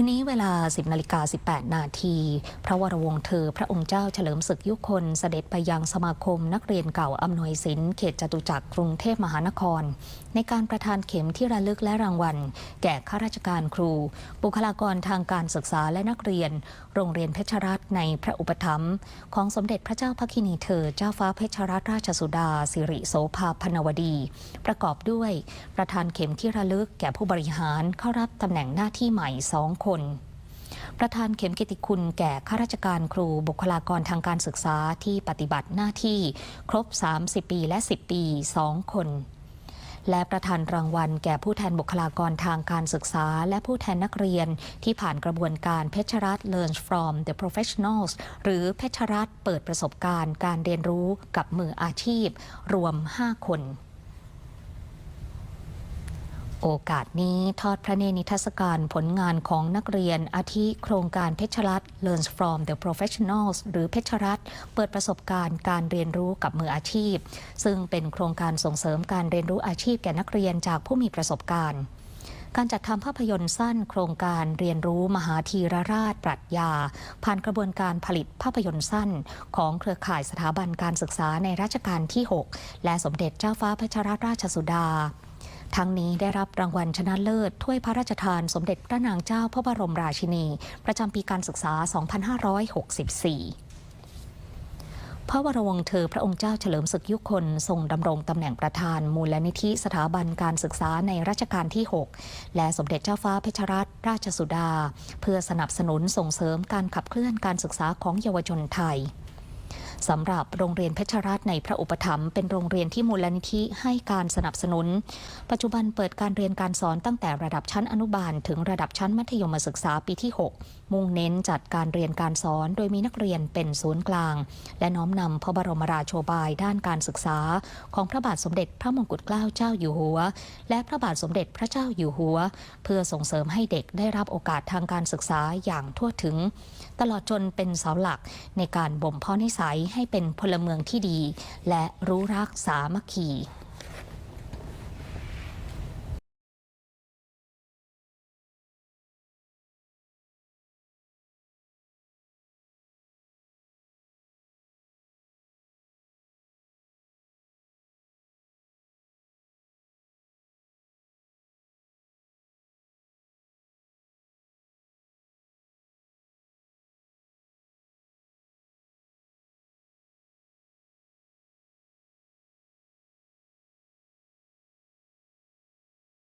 วันนี้เวลา 10นาฬิกา18 นาที พระวรวงศ์เธอ พระองค์เจ้าเฉลิมศึกยุคนเสด็จไปยังสมาคมนักเรียนเก่าอำนวยสินเขตจตุจักรกรุงเทพมหานคร ในการประทานเข็มที่ระลึกและรางวัล แก่ข้าราชการครู บุคลากรทางการศึกษาและนักเรียน โรงเรียนเพชรรัตน์ในพระอุปถัมภ์ของสมเด็จพระเจ้าพระคินีเธอ เจ้าฟ้าเพชรรัตนราชสุดา สิริโสภาพนวดี ประกอบด้วย ประธานเข็มที่ระลึกแก่ผู้บริหารเข้ารับตำแหน่งหน้าที่ใหม่สองคนประธานเข็มกิติคุณแก่ข้าราชการครูบุคลากรทางการศึกษาที่ปฏิบัติหน้าที่ครบ 30 ปีและ 10 ปี 2 คน และประธานรางวัลแก่ผู้แทนบุคลากรทางการศึกษา และผู้แทนนักเรียนที่ผ่านกระบวนการเพชรรัตน์ Learn from the Professionals หรือเพชรรัตน์เปิดประสบการณ์ การเรียนรู้กับมืออาชีพ รวม 5 คน โอกาสนี้ทอดพระเนตรนิทรรศการผลงานของนักเรียนอาทิโครงการเพชรรัตน์ Learns from the Professionals หรือเพชรรัตน์เปิดประสบการณ์การเรียนรู้กับมืออาชีพ ซึ่งเป็นโครงการส่งเสริมการเรียนรู้อาชีพแก่นักเรียนจากผู้มีประสบการณ์การจัดทำภาพยนตร์สั้นโครงการเรียนรู้มหาธีรราชปรัชญา ผ่านกระบวนการผลิตภาพยนตร์สั้น ของเครือข่ายสถาบันการศึกษาในรัชกาลที่ 6 และสมเด็จเจ้าฟ้าเพชรรัตนราชสุดา ทั้งนี้ได้รับรางวัลชนะเลิศ ถ้วยพระราชทานสมเด็จพระนางเจ้าพระบรมราชินี ประจำปีการศึกษา 2564พระวรวงศ์เธอพระองค์เจ้าเฉลิมศึกยุคนทรงดำรงตำแหน่งประธานมูลนิธิสถาบันการศึกษาในรัชกาลที่ 6 และสมเด็จเจ้าฟ้าเพชรรัตนราชสุดา เพื่อสนับสนุนส่งเสริมการขับเคลื่อนการศึกษาของเยาวชนไทย สำหรับโรงเรียนเพชรรัตน์ในพระอุปถัมภ์เป็นโรงเรียนที่มูลนิธิให้การสนับสนุน ปัจจุบันเปิดการเรียนการสอนตั้งแต่ระดับชั้นอนุบาล ถึงระดับชั้นมัธยมศึกษาปีที่ 6 มุ่งเน้นจัดการเรียนการสอนโดยมีนักเรียนเป็นศูนย์กลาง และน้อมนำพระบรมราโชบายด้านการศึกษา ของพระบาทสมเด็จพระมงกุฎเกล้าเจ้าอยู่หัว และพระบาทสมเด็จพระเจ้าอยู่หัว เพื่อส่งเสริมให้เด็กได้รับโอกาสทางการศึกษาอย่างทั่วถึง ตลอดจนเป็นเสาหลักในการบ่มเพาะนิสัยให้เป็นพลเมืองที่ดี และรู้รักสามัคคี